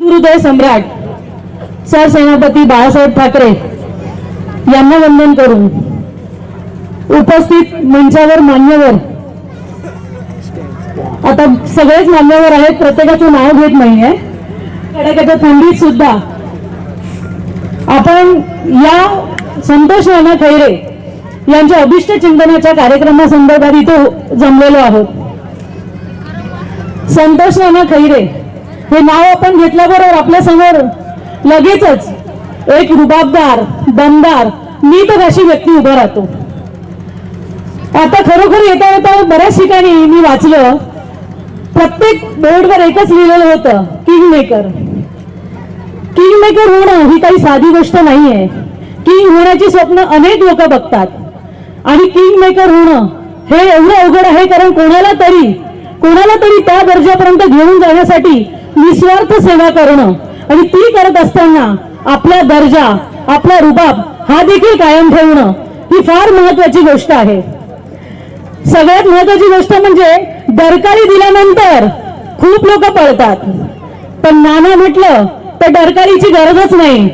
हृदय सम्राट सरसेनापती बाळासाहेब ठाकरे यांना वंदन करून उपस्थित मंचावर मान्यवर आता सगळेच मान्यवर आहेत प्रत्येकाचं नाव घेत नाहीये. कडाक्याच्या थंडीत सुद्धा आपण या संतोष नाना खैरे यांच्या अभिष्ट चिंतनाच्या कार्यक्रमासंदर्भात इथे जमलेलो आहोत. संतोष नाना खैरे हे नाव आपण घेतल्याबरोबर आपल्यासमोर लगेचच एक रुबाबदार दमदार नीतभाषी व्यक्ती उभा राहतो. आता खरोखर येता येता बऱ्याच ठिकाणी मी वाचलं प्रत्येक बोर्डवर एकच लिहिलेलं होतं किंग मेकर किंग मेकर होणं ही काही साधी गोष्ट नाहीये. किंग होण्याची स्वप्न अनेक लोक बघतात. आणि किंग मेकर होणं हे एवढं अवघड आहे कारण कोणाला तरी कोणाला तरी त्या दर्जापर्यंत घेऊन जाण्यासाठी निस्वार्थ सेवा करणं आणि ती करत असताना आपला दर्जा आपला रुबाब हा देखील कायम ठेवणं ही फार महत्वाची गोष्ट आहे. सगळ्यात महत्वाची गोष्ट म्हणजे दरकारी दिल्यानंतर खूप लोक पळतात. पण नाना म्हटलं तर डरकारीची गरजच नाही.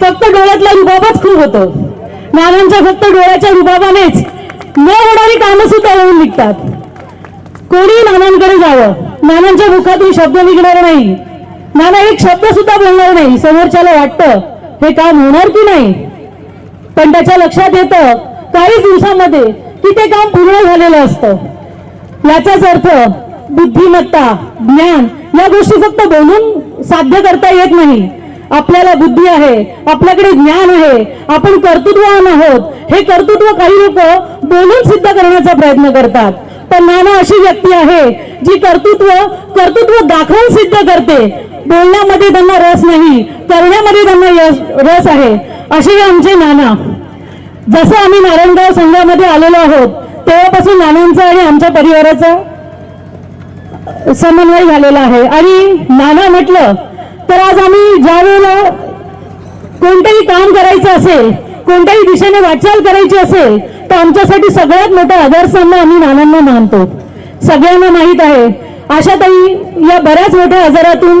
फक्त डोळ्यातला रुबाबच खूप होतो. नानांच्या फक्त डोळ्याच्या रुबाबानेच न होणारी कामं सुद्धा होऊन निघतात. कोणी नानांकडे जावं. नानांच्या मुखातून शब्द निघणार नाही. नाना एक शब्द सुद्धा बोलणार नाही. समोरच्याला वाटतं हे काम होणार की नाही? पण त्याच्या लक्षात येतं काही दिवसामध्ये की ते काम पूर्ण झालेलं असतं. याचाच अर्थ बुद्धिमत्ता ज्ञान या गोष्टी फक्त बोलून साध्य करता येत नाही. आपल्याला बुद्धी आहे आपल्याकडे ज्ञान आहे आपण कर्तृत्ववान आहोत. हे कर्तृत्व काही लोक बोलून सिद्ध करण्याचा प्रयत्न करतात. पण नाना अशी व्यक्ती आहे जी कर्तृत्व कर्तृत्व दाखवून सिद्ध करते. बोलण्यामध्ये त्यांना रस नाही करण्यामध्ये त्यांना रस आहे. असे आमचे नाना. जसं आम्ही नारायणगाव संघामध्ये आलेलो आहोत तेव्हापासून नानांचा आणि आमच्या परिवाराचा समन्वय झालेला आहे. आणि नाना म्हटलं तर आज आम्ही ज्या वेळेला कोणतंही काम करायचं असेल कोणत्याही दिशेने वाटचाल करायची असेल तर आमच्यासाठी सगळ्यात मोठा आदर्शस्थान आम्ही नानांना मानतो. सगळ्यांना माहीत आहे आशाताई या बऱ्याच मोठ्या आजारातून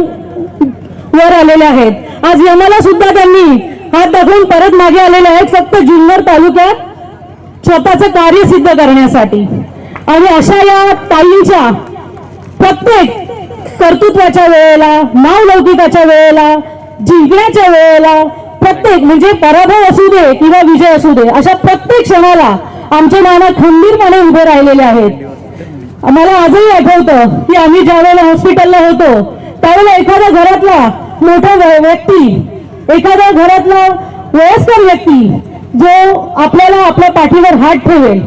वर आलेल्या आहेत. आज यमाला सुद्धा त्यांनी हात दाखवून परत मागे आलेले आहेत फक्त जुन्नर तालुक्यात स्वतःचं कार्य सिद्ध करण्यासाठी. आणि अशा या ताईंच्या प्रत्येक कर्तृत्वाच्या वेळेला नावलौकिकाच्या वेळेला जिंकण्याच्या वेळेला प्रत्येक म्हणजे पराभव असू दे किंवा विजय असू दे अशा प्रत्येक क्षणाला आमचे नाना खंबीरपणे उभे राहिलेले आहेत. मला आजही आठवतं की आम्ही ज्या वेळेला हॉस्पिटलला होतो त्यावेळेला एखाद्या घरातला मोठा व्य- व्यक्ती एखाद्या घरातला वयस्कर व्यक्ती जो आपल्याला आपल्या पाठीवर हात ठेवेल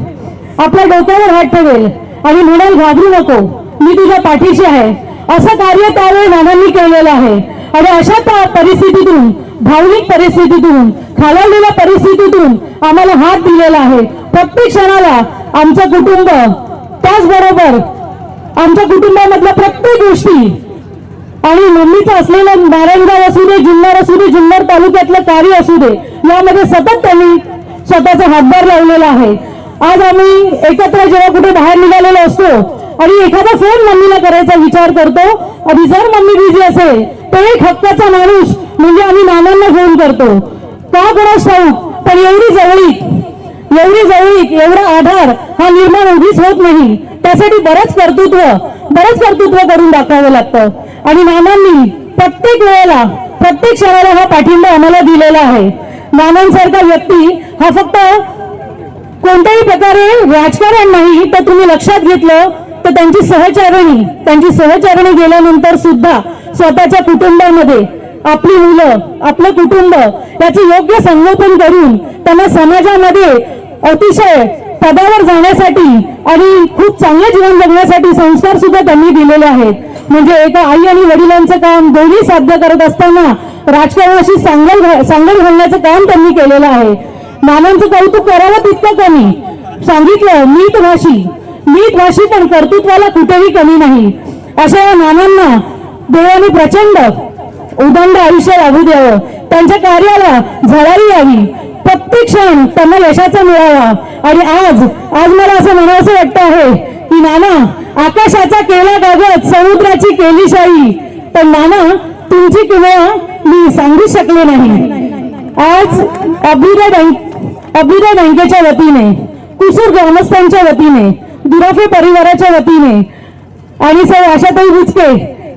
आपल्या डोक्यावर हात ठेवेल आणि म्हणाल घाबरू नको मी तुझ्या पाठीशी आहे. असं कार्य त्यावेळी नानांनी केलेलं आहे. आणि अशा त्या परिस्थितीतून भावनिक परिस्थितीतून खालावलेल्या परिस्थितीतून आम्हाला हात दिलेला आहे. प्रत्येक क्षणाला आमचं कुटुंब त्याचबरोबर आमच्या कुटुंबामधल्या प्रत्येक गोष्टी आणि मम्मीचं असलेलं नारायणगाव असू दे जुन्नर असू दे जुन्नर तालुक्यातलं कार्य असू दे यामध्ये सतत त्यांनी स्वतःचा हातभार लावलेला आहे. आज आम्ही एकत्र जेव्हा कुठे बाहेर निघालेलो असतो आणि एखादा फोन मम्मीला करायचा विचार करतो आणि जर मम्मी बिझी असेल तर एक हक्काचा माणूस म्हणजे आम्ही नानांना फोन करतो. का करा ठाऊक हो? पण एवढी जवळीक एवढी जवळीक एवढा आधार हा निर्माण उभीच होत नाही. त्यासाठी बरंच कर्तृत्व बरंच कर्तृत्व करून दाखवावं लागतं. आणि नानांनी प्रत्येक वेळेला प्रत्येक क्षणाला हा पाठिंबा आम्हाला दिलेला आहे. नानांसारखा व्यक्ती हा फक्त कोणत्याही प्रकारे राजकारण नाही तर तुम्ही लक्षात घेतलं त्यांची सहचारणी त्यांची सहचारणी गेल्यानंतर सुद्धा स्वतःच्या कुटुंबामध्ये आपली मुलं आपलं कुटुंब याचे योग्य संगोपन करून त्यांना समाजामध्ये अतिशय पदावर जाण्यासाठी आणि खूप चांगले जीवन जगण्यासाठी संस्कार सुद्धा त्यांनी दिलेले आहेत. म्हणजे एका आई आणि वडिलांचं काम दोन्ही साध्य करत असताना राजकारणाशी सांगल सांगल घालण्याचं काम त्यांनी केलेलं आहे. नानांचं कौतुक करावं तितकं कमी. सांगितलं नीट भाषी. नीट भाषी पण कर्तृत्वाला कुठेही कमी नाही. अशा या नानांना देवाने प्रचंड उदंड आयुष्य लागू द्यावं. त्यांच्या कार्याला झळारी यावी. प्रत्येक क्षण त्यांना यशाचा मिळावा. आणि आज आज मला असं म्हणायचं वाटतं आहे की नाना आकाशाचा केला कागद समुद्राची केली शाही पण नाना तुमची किंवा मी सांगू शकले नाही. आज अभ्युदय बँक अभ्युदय बँकेच्या वतीने कुसूर ग्रामस्थांच्या वतीने दुराफे परिवाराच्या वतीने. आणि सर आशाताई बुचके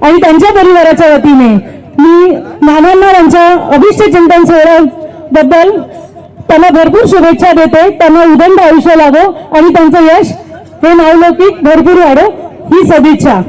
आणि त्यांच्या परिवाराच्या वतीने. मी नानांना त्यांच्या अभिष्ट चिंतन सोहळ्याबद्दल त्यांना भरपूर शुभेच्छा देते. त्यांना उदंड आयुष्य लाभो आणि त्यांचं यश हे नावलौकिक भरपूर वाढो. ही सदिच्छा.